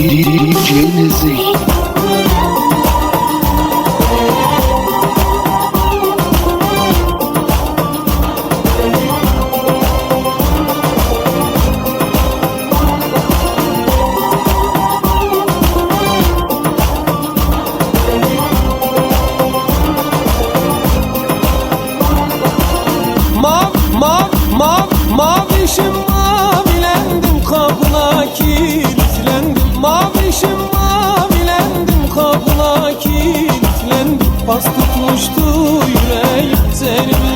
DJ Nezih Mav, mav, mav, mavişim mavilendim Pas tutmuştu yüreğim seninle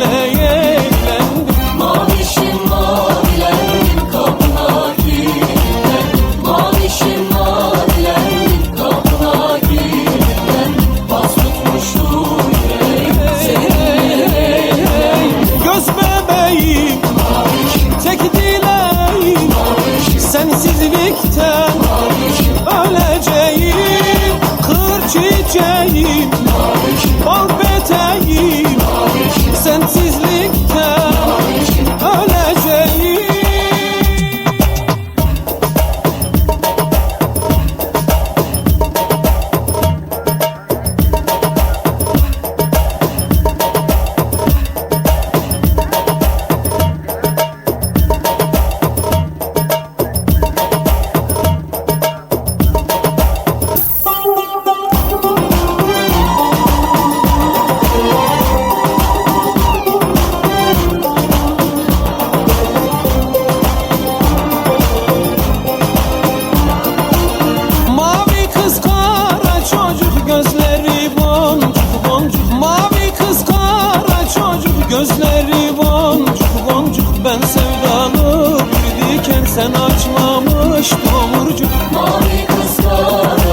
boncuk boncuk. Mavi kız kara çocuk Gözleri boncuk boncuk. Ben sevdalı bir diken Sen açmamış tomurcuk. Mavi kız kara